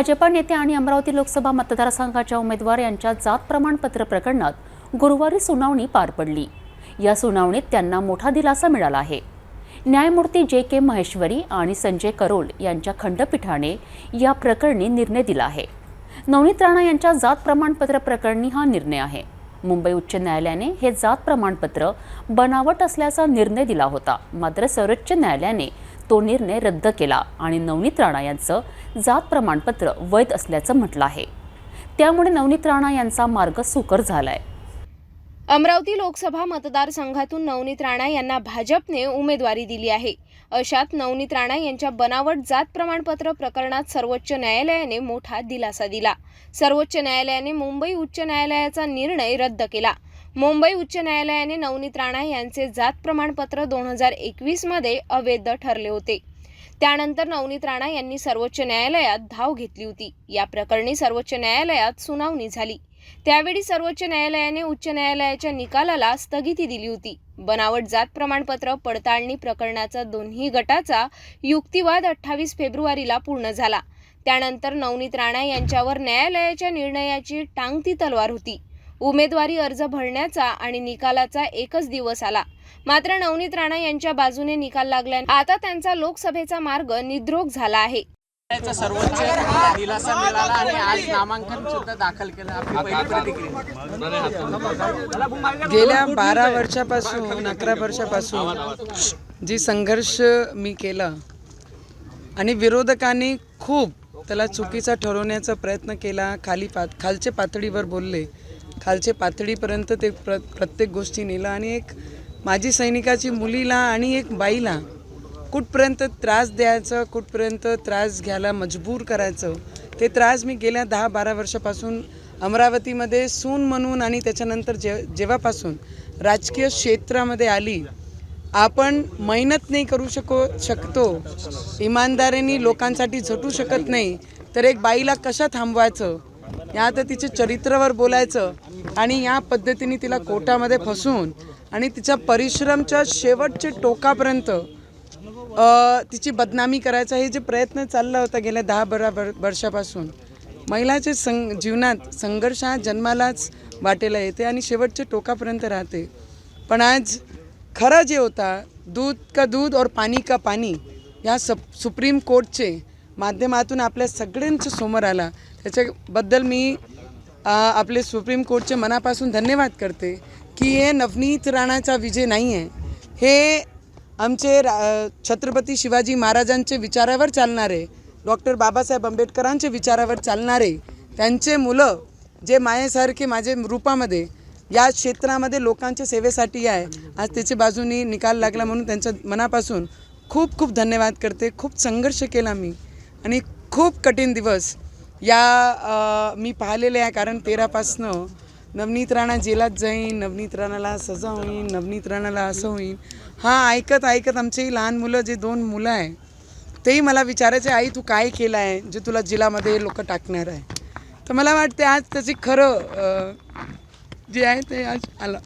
भाजपा नेते आणि अमरावती लोकसभा मतदारसंघाच्या उमेदवार यांच्या जात प्रमाणपत्र प्रकरणात गुरुवारी सुनावणी पार पडली. या सुनावणीत त्यांना मोठा दिलासा मिळाला आहे. न्यायमूर्ती जे के महेश्वरी आणि संजय करोल यांच्या खंडपीठाने या प्रकरणी निर्णय दिला आहे. नवनीत राणा यांच्या जात प्रमाणपत्र प्रकरणी हा निर्णय आहे. मुंबई उच्च न्यायालयाने हे जात प्रमाणपत्र बनावट असल्याचा निर्णय दिला होता मात्र सर्वोच्च न्यायालयाने तो निर्णय रद्द केला आणि नवनीत राणा यांचं जात प्रमाणपत्र वैध असल्याचं म्हटलं आहे. त्यामुळे नवनीत राणा यांचा मार्ग सुकर झालाय. अमरावती लोकसभा मतदारसंघातून नवनीत राणा यांना भाजपने उमेदवारी दिली आहे. अशात नवनीत राणा यांच्या बनावट जात प्रमाणपत्र प्रकरणात सर्वोच्च न्यायालयाने मोठा दिलासा दिला. सर्वोच्च न्यायालयाने मुंबई उच्च न्यायालयाचा निर्णय रद्द केला. मुंबई उच्च न्यायालयाने नवनीत राणा यांचे जात प्रमाणपत्र दोन हजार एकवीसमध्ये अवैध ठरले होते. त्यानंतर नवनीत राणा यांनी सर्वोच्च न्यायालयात धाव घेतली होती. या प्रकरणी सर्वोच्च न्यायालयात सुनावणी झाली. त्यावेळी सर्वोच्च न्यायालयाने उच्च न्यायालयाच्या निकालाला स्थगिती दिली होती. बनावट जात प्रमाणपत्र पडताळणी प्रकरणाचा दोन्ही गटाचा युक्तिवाद अठ्ठावीस फेब्रुवारीला पूर्ण झाला. त्यानंतर नवनीत राणा यांच्यावर न्यायालयाच्या निर्णयाची टांगती तलवार होती. उमेदवारी अर्ज भरण्याचा आणि निकालाचा एकच दिवस आला. मात्र नवनीत राणा यांच्या बाजूने निकाल लागल्याने आता त्यांचा लोकसभेचा मार्ग निद्रोग झाला आहे. सर्वोच्च दिलासा मिळाला आणि आज नामांकन सुद्धा दाखल केलं. आपली पहिली प्रतिक्रिया. गेल्या बारा वर्षापासून अकरा वर्षापासून जी संघर्ष मी केला आणि विरोधकांनी खूप त्याला चुकीचा ठरवण्याचा प्रयत्न केला खाली पा खालच्या पातळीवर बोलले खालचे पातळीपर्यंत ते प्र प्रत्येक गोष्टी नेलं आणि एक माजी सैनिकाची मुलीला आणि एक बाईला कुठपर्यंत त्रास द्यायचं कुठपर्यंत त्रास घ्यायला मजबूर करायचं ते त्रास मी गेल्या दहा बारा वर्षापासून अमरावतीमध्ये सून म्हणून आणि त्याच्यानंतर जे जेव्हापासून राजकीय क्षेत्रामध्ये आली आपण मेहनत नाही करू शको शकतो इमानदारीने लोकांसाठी झटू शकत नाही तर एक बाईला कशा थांबवायचं? या आता तिच्या चरित्रावर बोलायचं आणि या पद्धतीने तिला कोर्टामध्ये फसवून आणि तिच्या परिश्रमच्या शेवटच्या टोकापर्यंत तिची बदनामी करायचा हे जे प्रयत्न चालला होता गेल्या दहा बारा वर्षापासून महिलाच्या सं जीवनात संघर्ष हा जन्मालाच वाटेला येते आणि शेवटच्या टोकापर्यंत राहते. पण आज खरं जे होता दूध का दूध और पाणी का पाणी या सप सुप्रीम कोर्टचे माध्यमातून आपल्या सगळ्यांच्या समोर आला. त्याच्याबद्दल मी आपले सुप्रीम कोर्टचे मनापासून धन्यवाद करते की हे नवनीत राणाचा विजय नाही आहे हे आमचे रा छत्रपती शिवाजी महाराजांचे विचारावर चालणारे डॉक्टर बाबासाहेब आंबेडकरांचे विचारावर चालणारे त्यांचे मुलं जे मायेसारखे माझे रूपामध्ये या क्षेत्रामध्ये लोकांच्या सेवेसाठी आहे आज त्याच्या बाजूनी निकाल लागला म्हणून त्यांच्या मनापासून खूप खूप धन्यवाद करते. खूप संघर्ष केला मी. आणि खूप कठीण दिवस या मी पाहिलेले आहे कारण तेरापासनं नवनीत राणा जेलात जाईन नवनीत राणाला सजा होईन नवनीत राणाला असं होईन. हा ऐकत ऐकत आमचे लहान मुलं जे दोन मुलं आहे तेही मला विचारायचे आई तू काय केलं आहे जे तुला जिलामध्ये लोक टाकणार आहे? तर मला वाटते आज त्याची खरं जे आहे ते आज आलं.